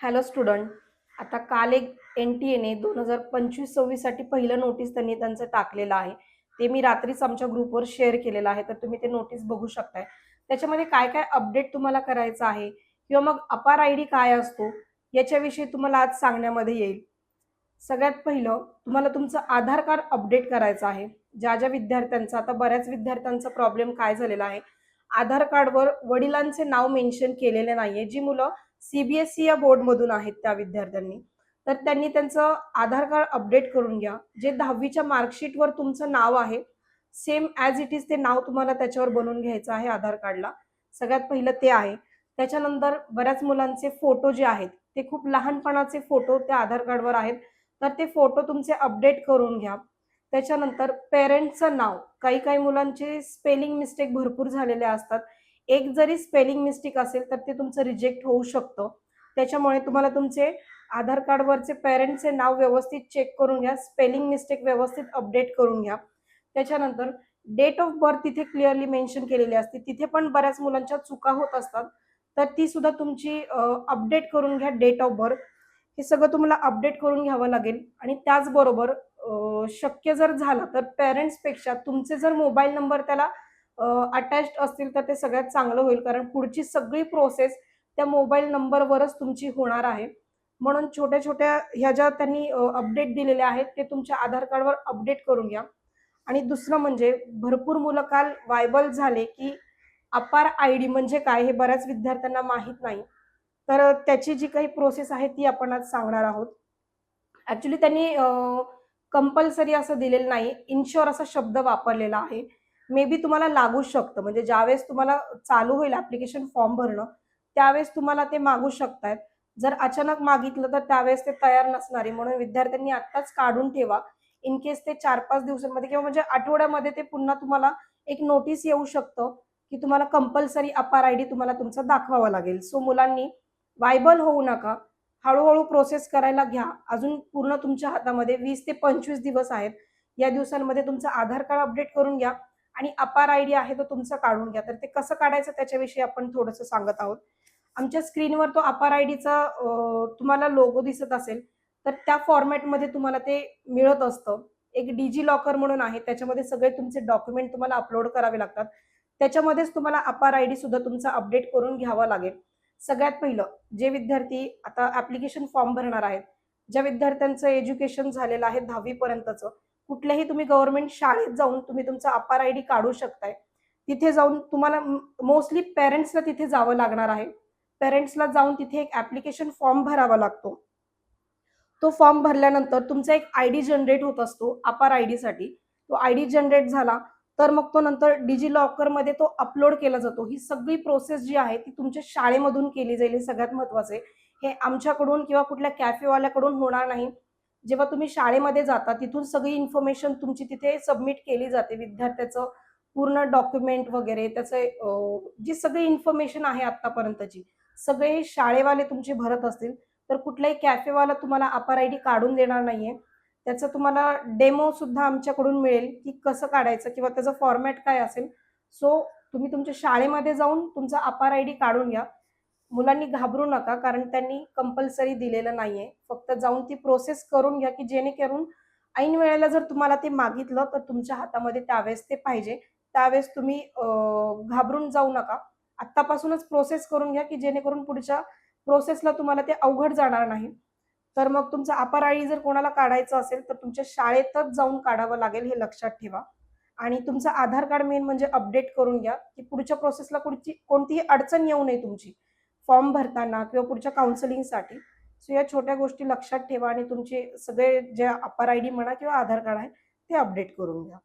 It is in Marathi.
हॅलो स्टुडंट आता काल एक एन टी एने दोन हजार पंचवीस सव्वीससाठी पहिलं नोटीस त्यांनी त्यांचं टाकलेलं आहे. ते मी रात्रीच आमच्या ग्रुपवर शेअर केलेलं आहे तर तुम्ही ते नोटीस बघू शकताय. त्याच्यामध्ये काय काय अपडेट तुम्हाला करायचं आहे? किंवा मग अपार आय डी काय असतो? याच्याविषयी तुम्हाला आज सांगण्यामध्ये येईल. सगळ्यात पहिलं तुम्हाला तुमचं आधार कार्ड अपडेट करायचं आहे. ज्या ज्या विद्यार्थ्यांचं आता बऱ्याच विद्यार्थ्यांचा प्रॉब्लेम काय झालेला आहे? आधार कार्डवर वडिलांचे नाव मेन्शन केलेले नाहीये. जी मुलं सीबीएसई या बोर्डमधून आहेत त्या विद्यार्थ्यांनी. तर त्यांनी त्यांचं आधार कार्ड अपडेट करून घ्या. जे दहावीच्या मार्कशीटवर तुमचं नाव आहे सेम ॲज इट इज ते नाव तुम्हाला त्याच्यावर बनवून घ्यायचं आहे आधार कार्डला. सगळ्यात पहिलं ते आहे. त्याच्यानंतर बऱ्याच मुलांचे फोटो जे आहेत ते खूप लहानपणाचे फोटो त्या आधार कार्डवर आहेत. तर ते फोटो तुमचे अपडेट करून घ्या. त्याच्यानंतर पेरेंट्सचं नाव. काही काही मुलांचे स्पेलिंग मिस्टेक भरपूर झालेले असतात. एक जरी स्पेलिंग मिस्टेक असेल तर ते तुमचं रिजेक्ट होऊ शकतं. त्याच्यामुळे तुम्हाला तुमचे आधार कार्डवरचे पेरेंट्सचे नाव व्यवस्थित चेक करून घ्या स्पेलिंग मिस्टेक व्यवस्थित अपडेट करून घ्या. त्याच्यानंतर डेट ऑफ बर्थ तिथे क्लिअरली मेन्शन केलेली असते. तिथे पण बऱ्याच मुलांच्या चुका होत असतात. तर ती सुद्धा तुमची अपडेट करून घ्या डेट ऑफ बर्थ हे सगळं तुम्हाला अपडेट करून घ्यावं लागेल. आणि त्याचबरोबर शक्य जर झालं तर पेरेंट्सपेक्षा तुमचे जर मोबाईल नंबर त्याला अटॅच्ड असतील तर ते सगळ्यात चांगलं होईल कारण पुढची सगळी प्रोसेस त्या मोबाईल नंबरवरच तुमची होणार आहे. म्हणून छोट्या छोट्या ह्या ज्या त्यांनी अपडेट दिलेल्या आहेत ते तुमच्या आधार कार्डवर अपडेट करून घ्या. आणि दुसरं म्हणजे भरपूर मुलं काल वायबल झाले की अपार आय डी म्हणजे काय हे बऱ्याच विद्यार्थ्यांना माहीत नाही. तर त्याची जी काही प्रोसेस आहे ती आपण आज सांगणार आहोत. ॲक्च्युली त्यांनी कंपल्सरी असं दिलेलं नाही इन्शुअर असा शब्द वापरलेला आहे. मे बी तुम्हाला लागू शकतं. म्हणजे ज्यावेळेस तुम्हाला चालू होईल ऍप्लिकेशन फॉर्म भरणं त्यावेळेस तुम्हाला ते मागू शकतायत. जर अचानक मागितलं तर त्यावेळेस ते तयार नसणारे. म्हणून विद्यार्थ्यांनी आत्ताच काढून ठेवा. इन केस ते चार पाच दिवसांमध्ये किंवा म्हणजे आठवड्यामध्ये ते पुन्हा तुम्हाला एक नोटीस येऊ शकतं की तुम्हाला कंपल्सरी अपार आय डी तुम्हाला तुमचा दाखवावा लागेल. सो मुलांनी वायबल होऊ नका. हळूहळू प्रोसेस करायला घ्या. अजून पूर्ण तुमच्या हातामध्ये वीस ते पंचवीस दिवस आहेत. या दिवसांमध्ये तुमचं आधार कार्ड अपडेट करून घ्या. आणि अपार आयडिया आहे तो तुमचा काढून घ्या. तर ते कसं काढायचं त्याच्याविषयी आपण थोडंसं सांगत आहोत. आमच्या स्क्रीनवर तो अपार आयडीचा तुम्हाला लोगो दिसत असेल तर त्या फॉर्मॅटमध्ये तुम्हाला ते मिळत असतं. एक डिजी लॉकर म्हणून आहे. त्याच्यामध्ये सगळे तुमचे डॉक्युमेंट तुम्हाला अपलोड करावे लागतात. त्याच्यामध्येच तुम्हाला अपार आय डी सुद्धा तुमचा अपडेट करून घ्यावा लागेल. सगळ्यात पहिलं जे विद्यार्थी आता ऍप्लिकेशन फॉर्म भरणार आहेत ज्या विद्यार्थ्यांचं एज्युकेशन झालेलं आहे दहावीपर्यंतचं कुठल्याही तुम्ही गव्हर्नमेंट शाळेत जाऊन तुम्ही तुमचा अपार आय डी काढू शकताय. तिथे जाऊन तुम्हाला मोस्टली पेरेंट्सला तिथे जावं लागणार आहे. पेरेंट्सला जाऊन तिथे एक ऍप्लिकेशन फॉर्म भरावा लागतो. तो फॉर्म भरल्यानंतर तुमचा एक आय डी जनरेट होत असतो अपार आयसाठी. तो आय डी जनरेट झाला तर मग तो नंतर डिजी लॉकरमध्ये तो अपलोड केला जातो. ही सगळी प्रोसेस जी आहे ती तुमच्या शाळेमधून केली जाईल हे सगळ्यात महत्त्वाचे हे आमच्याकडून किंवा कुठल्या कॅफेवाल्याकडून होणार नाही. जेव्हा तुम्ही शाळेमध्ये जाता तिथून सगळी इन्फॉर्मेशन तुमची तिथे सबमिट केली जाते विद्यार्थ्याचं पूर्ण डॉक्युमेंट वगैरे त्याचं जी सगळी इन्फॉर्मेशन आहे आतापर्यंतची सगळे शाळेवाले तुमचे भरत असतील तर कुठलाही कॅफेवाला तुम्हाला अपार आय डी काढून देणार नाहीये. त्याचं तुम्हाला डेमो सुद्धा आमच्याकडून मिळेल की कसं काढायचं किंवा त्याचं फॉर्मॅट काय असेल. सो तुम्ही तुमच्या शाळेमध्ये जाऊन तुमचा अपार आय डी काढून घ्या. मुलांनी घाबरू नका कारण त्यांनी कंपल्सरी दिलेलं नाहीये. फक्त जाऊन ती प्रोसेस करून घ्या की जेणेकरून ऐन वेळेला जर तुम्हाला ते मागितलं तर तुमच्या हातामध्ये त्यावेळेस ते पाहिजे. त्यावेळेस तुम्ही घाबरून जाऊ नका. आत्तापासूनच प्रोसेस करून घ्या की जेणेकरून पुढच्या प्रोसेसला तुम्हाला ते अवघड जाणार नाही. तर मग तुमचा अपार जर कोणाला काढायचं असेल तर तुमच्या शाळेतच जाऊन काढावं लागेल हे लक्षात ठेवा. आणि तुमचं आधार कार्ड मेन म्हणजे अपडेट करून घ्या की पुढच्या प्रोसेसला कुठची कोणतीही अडचण येऊ नये तुमची. फॉर्म भरताना किंवा पुढच्या काउन्सिलिंगसाठी. सो या छोट्या गोष्टी लक्षात ठेवा आणि तुमचे सगळे जे अपार आय डी म्हणा किंवा आधार कार्ड आहे ते अपडेट करून घ्या.